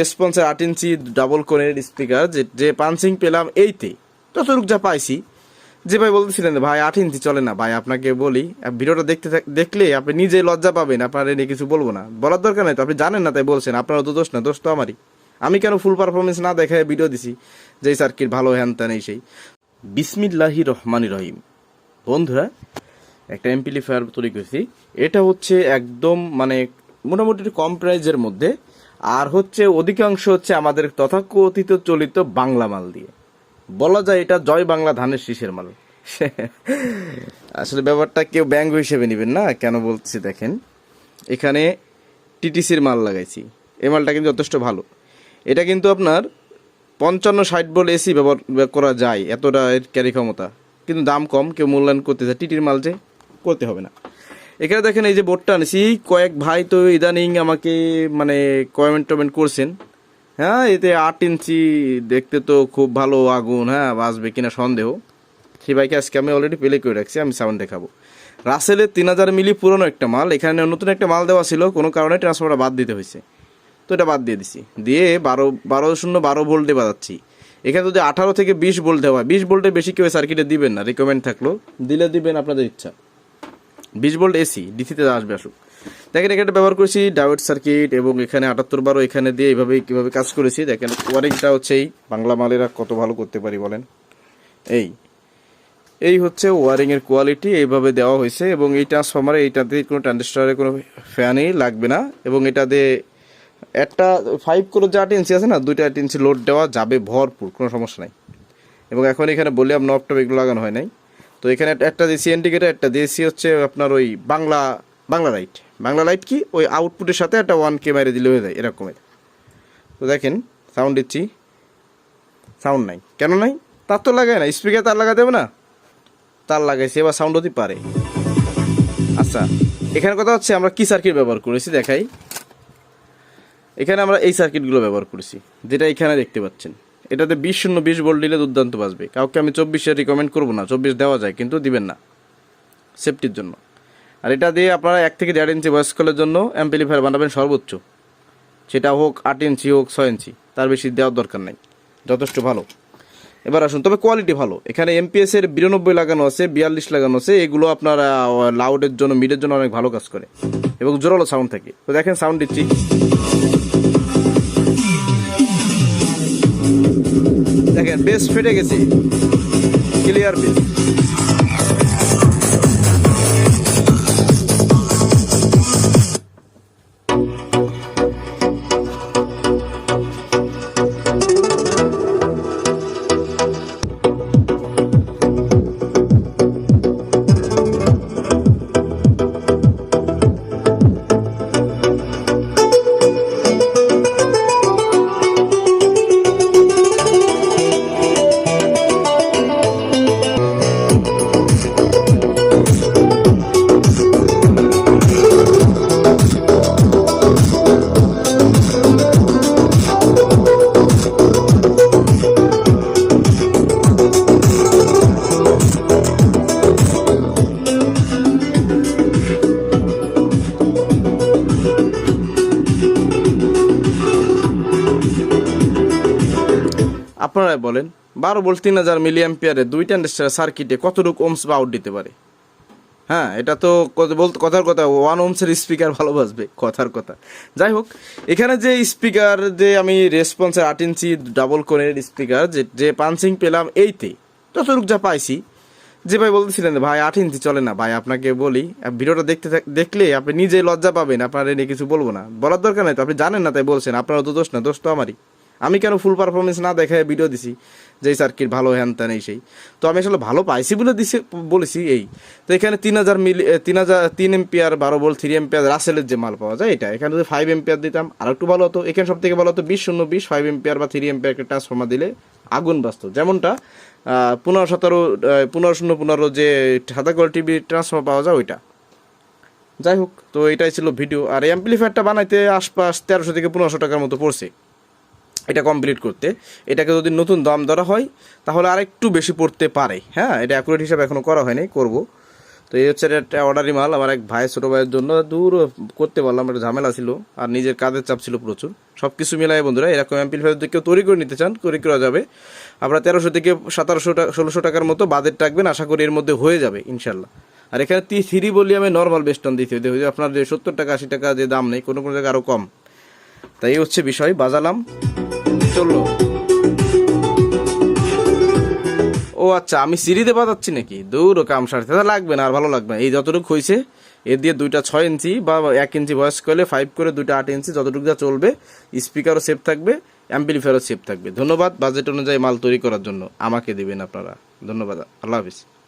রেসপন্সের আট ইঞ্চি double কোনের speaker যে যে পাঞ্চিং পেলাম এইতে। ততটুক যা পাইছি। যে ভাই বলতেছিলেন, ভাই, আট ইঞ্চি চলে না। ভাই, আপনাকে বলি ভিডিওটা দেখতে দেখলে আপনি নিজে লজ্জা পাবেন, আপনার এনে কিছু বলব না। বলার দরকার নাই তো, আপনি জানেন না তাই বলছেন আপনার তো দোষ না, দোষ তো আমারই। আমি কেন ফুল পারফরমেন্স না দেখায় ভিডিও দিছি, যে সার্কিট ভালো, হ্যান ত্যান এই সেই। বিসমিল্লাহি রহমানি রহিম। বন্ধুরা, একটা এমপ্লিফায়ার তৈরি করেছি। এটা হচ্ছে একদম মানে মোটামুটি কম প্রাইজের মধ্যে আর হচ্ছে অধিকাংশ হচ্ছে আমাদের তথাকথিত চলিত বাংলা মাল দিয়ে। বলা যায় এটা জয় বাংলা ধানের শীষের মাল। আসলে ব্যাপারটা কেউ ব্যাঙ্গ হিসেবে নেবেন না, কেন বলছি দেখেন। এখানে টিটিসির মাল লাগাইছি। এই মালটা কিন্তু যথেষ্ট ভালো। এটা কিন্তু আপনার পঞ্চান্ন ষাট বল এসি ব্যবহার করা যায়, এতটা এর ক্যারি ক্ষমতা। কিন্তু দাম কম, কেউ মূল্যায়ন করতে চায়। টিটির মাল যে করতে হবে না। এখানে দেখেন এই যে বোর্ডটা আনেছি। কয়েক ভাই তো ইদানিং আমাকে মানে কমেন্ট টমেন্ট করছেন। হ্যাঁ এতে আট ইঞ্চি দেখতে তো খুব ভালো আগুন হ্যাঁ বাজবে কিনা সন্দেহ। সেই বাইকে আজকে আমি অলরেডি প্লে করে রাখছি, আমি সাউন্ড দেখাবো। রাসেলের তিন হাজার মিলি পুরনো একটা মাল, এখানে নতুন একটা মাল দেওয়া ছিল, কোনো কারণে ট্রান্সফারটা বাদ দিতে হয়েছে। তো এটা বাদ দিয়ে দিছি। দিয়ে বারো বারো শূন্য বারো ভোল্টে বাজাচ্ছি। এখানে যদি আঠারো থেকে বিশ ভোল্ট দেওয়া হয়, বিশ ভোল্টে বেশি কেউ সার্কিটে দিবেন না রিকমেন্ড থাকল। দিলে দিবেন আপনাদের ইচ্ছা। বিশ ভোল্ট এসি ডিসিতে আসবে আসুক। দেখেন, এখানে ব্যবহার করেছি ডায়োড সার্কিট এবং এখানে আটাত্তর বারো এখানে দিয়ে এইভাবে কীভাবে কাজ করেছি। দেখেন, ওয়ারিংটা হচ্ছে এই। বাংলা মালেরা কত ভালো করতে পারি বলেন। এই। এই হচ্ছে ওয়ারিংয়ের কোয়ালিটি, এইভাবে দেওয়া হয়েছে এবং এই ট্রান্সফরমারে এইটাতে কোনো ট্রানজিস্টারে কোনো ফ্যানই লাগবে না এবং এটাতে একটা ফাইভ করে যে আট ইঞ্চি আছে না, দুইটা আট ইঞ্চি লোড দেওয়া যাবে ভরপুর, কোনো সমস্যা নাই। এবং এখন এখানে বললাম নব এগুলো লাগানো হয় নাই। তো এখানে একটা- দিয়েছি ইন্ডিকেটার একটা দিয়েছি হচ্ছে আপনার ওই বাংলা বাংলা লাইট বাংলা লাইট কি? ওই আউটপুটের সাথে একটা ওয়ান কে মেরে দিলে হয়ে যায়, এরকমের। তো দেখেন সাউন্ড দিচ্ছি। সাউন্ড নাই। কেন নাই? তার তো লাগায় না। স্পিকার তার লাগাতে হবে না? তার লাগাইছি, এবার সাউন্ড হতে পারে। আচ্ছা এখানে কথা হচ্ছে আমরা কি সার্কিট ব্যবহার করেছি, দেখাই। এখানে আমরা এই সার্কিটগুলো ব্যবহার করেছি, যেটা এখানে দেখতে পাচ্ছেন। এটাতে বিশ শূন্য বিশ ভোল্ট দিলে দুর্দান্ত বাজবে। কাউকে আমি চব্বিশে রিকমেন্ড করব না, চব্বিশ দেওয়া যায়, কিন্তু দিবেন না। সেফটির জন্য। আর এটা দিয়ে আপনারা এক থেকে দেড় ইঞ্চি বয়স্কলের জন্য অ্যাম্পলিফায়ার বানাবেন সর্বোচ্চ। সেটা হোক আট ইঞ্চি হোক ছয় ইঞ্চি, তার বেশি দেওয়ার দরকার নাই। যথেষ্ট ভালো। এবার আসুন, তবে কোয়ালিটি ভালো। এখানে এমপিএস এর বিরানব্বই লাগানো আছে, বিয়াল্লিশ লাগানো আছে, এগুলো আপনার লাউডের জন্য মিডের জন্য অনেক ভালো কাজ করে। এবং জোরালো সাউন্ড থাকে। তো দেখেন সাউন্ড দিচ্ছি। দেখেন বেশ ফেটে গেছে। ক্লিয়ার বেস আপনারাই বলেন, বারো ভোল্ট তিন হাজার মিলি অ্যাম্পিয়ারে দুই ট্রানজিস্টার সার্কিটে কতটুকু ওমস বা আউট দিতে পারে? হ্যাঁ এটা তো বলতে কথার কথা ওয়ান ওমসের স্পিকার ভালো বাজবে কথার কথা। যাই হোক, এখানে যে স্পিকার যে আমি রেসপন্সের আট ইঞ্চি ডাবল কোনের স্পিকার যে যে পাঞ্চিং পেলাম এইতে, ততটুক যা পাইছি, যে ভাই বলতেছিলেন, ভাই, আট ইঞ্চি চলে না। ভাই, আপনাকে বলি ভিডিওটা দেখতে দেখলে আপনি নিজে লজ্জা পাবেন, আপনার এনে কিছু বলব না। বলার দরকার নাই, তো আপনি জানেন না, তাই বলছেন। আপনার তো দোষ না, দোষ তো আমারই। আমি কেন ফুল পারফরমেন্স না দেখায় ভিডিও দিছি? যে সার্কিট ভালো হ্যান ত্যান এই সেই। তো আমি আসলে ভালো পাইছি বলে দিছি, বলেছি এই। তো এখানে তিন হাজার মিলি তিন হাজার, তিন এম্পিয়ার বারো বল থ্রি এম্পিয়ার রাসেলের যে মাল পাওয়া যায়, এটা। এখানে যদি ফাইভ এম্পিয়ার দিতাম আর একটু ভালো হতো। এখানে সব থেকে ভালো হতো বিশ শূন্য বিশ ফাইভ এম্পিয়ার বা থ্রি এম্পিয়ার একটা ট্রান্সফর্মার দিলে আগুন বাঁচত। যেমনটা পনেরো সতেরো পনেরো শূন্য পনেরো যে সাদা কোয়ালিটি টিভি ট্রান্সফর্মার পাওয়া যায়, ওইটা। যাই হোক, তো এটাই ছিল ভিডিও আর অ্যাম্পলিফায়ারটা বানাইতে আশপাশ তেরোশো থেকে পনেরোশো টাকার মতো পড়ছে। এটা কমপ্লিট করতে। এটাকে যদি নতুন দাম ধরা হয়, তাহলে আরেকটু বেশি পড়তে পারে। হ্যাঁ এটা অ্যাকুরেট হিসাবে এখনও করা হয়নি, করব। তো এই হচ্ছে একটা অর্ডারি মাল, আমার এক ভাই ছোটো ভাইয়ের জন্য, দূর করতে পারলাম, একটা ঝামেলা ছিল, আর নিজের কাজের চাপ ছিল প্রচুর। সব কিছু মিলাই বন্ধুরা, এরকম অ্যাম্পিলফায়ার যদি কেউ তৈরি করে নিতে চান, তৈরি করা যাবে। আপনারা তেরোশো থেকে সতেরোশো টাকা ষোলোশো টাকার মতো বাজেট রাখবেন, আশা করি এর মধ্যে হয়ে যাবে ইনশাল্লাহ আর এখানে তি থ্রি বলি আমি নর্মাল বেস্টন দিতে হবে আপনার যে সত্তর টাকা, আশি টাকা যে দাম নেই, কোনো কোনো জায়গায় আরও কম। তাই হচ্ছে বিষয়, বাজালাম। চলল ও আচ্ছা আমি সিঁড়িতে বাজাচ্ছি নাকি? দূর কাম সারতে। তা লাগবে না, আর ভালো লাগবে না। এই যতটুকু হয়েছে এর দিয়ে দুইটা ছয় ইঞ্চি বা এক ইঞ্চি ভয়েস করলে ফাইভ করে দুইটা আট ইঞ্চি যতটুকু যা চলবে স্পিকারও সেফ থাকবে অ্যাম্পিলিফায়ারও সেফ থাকবে। ধন্যবাদ বাজেট অনুযায়ী মাল তৈরি করার জন্য। আমাকে দেবেন আপনারা। ধন্যবাদ, আল্লাহ হাফিজ।